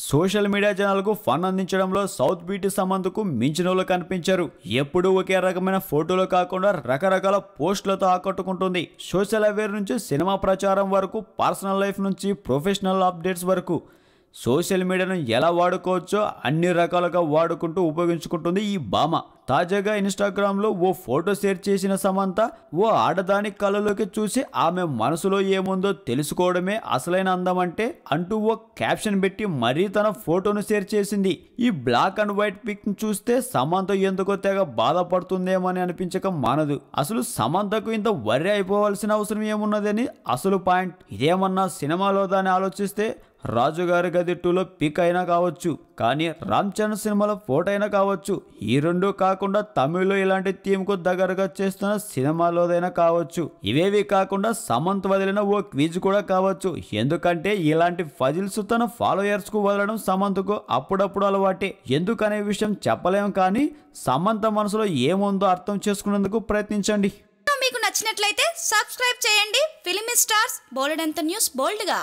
Social media జనాలకు fun అందించడంలో south beauty సంబంధకు మించిన వాళ్ళు కనిపించారు. ఎప్పుడూ ఒకే రకమైన ఫోటోలు కాకుండా రకరకాల పోస్టులతో ఆకట్టుకుంటుంది. సోషల్ అవేర్ నుంచి సినిమా ప్రచారం వరకు పర్సనల్ లైఫ్ నుంచి ప్రొఫెషనల్ అప్డేట్స్ వరకు. సోషల్ మీడియాను ఎలా వాడుకోవచ్చో అన్ని రకాలుగా వాడుకుంటూ ఉపయోగించుకుంటుంది ఈ భామ తాజాగా ఇన్స్టాగ్రామ్లో ఓ ఫోటో షేర్ చేసిన సమంత ఓ ఆడదాని కళ్ళలోకి చూసి ఆమె మనసులో ఏముందో తెలుసుకోవడమే అసలైన అందం అంటే అంటూ ఓ క్యాప్షన్ పెట్టి మరీ తన ఫోటోను షేర్ చేసింది. ఈ బ్లాక్ అండ్ వైట్ పిక్ చూస్తే సమంత ఎందుకో తెగ బాధపడుతుందేమని అనిపించక మానదు. అసలు సమంతకు ఇంత వర్రీ అయిపోవాల్సిన అవసరం ఏమున్నదని అసలు పాయింట్. ఇదేమన్నా సినిమాలో దాన్ని ఆలోచిస్తే రాజుగారి గది టూలో పిక్ అయినా కావచ్చు కానీ రామ్ చరణ్ సినిమాలో ఫోటో అయినా కావచ్చు. ఈ రెండు కాకుండా తమిళ్ళో ఇలాంటి థీమ్కు దగ్గరగా చేస్తున్న సినిమాలోదైనా కావచ్చు. ఇవేవి కాకుండా సమంత్ వదిలిన ఓ క్విజ్ కూడా కావచ్చు. ఎందుకంటే ఇలాంటి ఫజిల్స్ తన ఫాలోయర్స్కు వదలడం సమంత్కు అప్పుడప్పుడు అలవాటే. ఎందుకనే విషయం చెప్పలేము కానీ సమంత మనసులో ఏముందో అర్థం చేసుకునేందుకు ప్రయత్నించండి. మీకు నచ్చినట్లయితే సబ్స్క్రైబ్ చేయండి. ఫిలిమి స్టార్స్ బోలెడంత న్యూస్ బోల్డ్గా.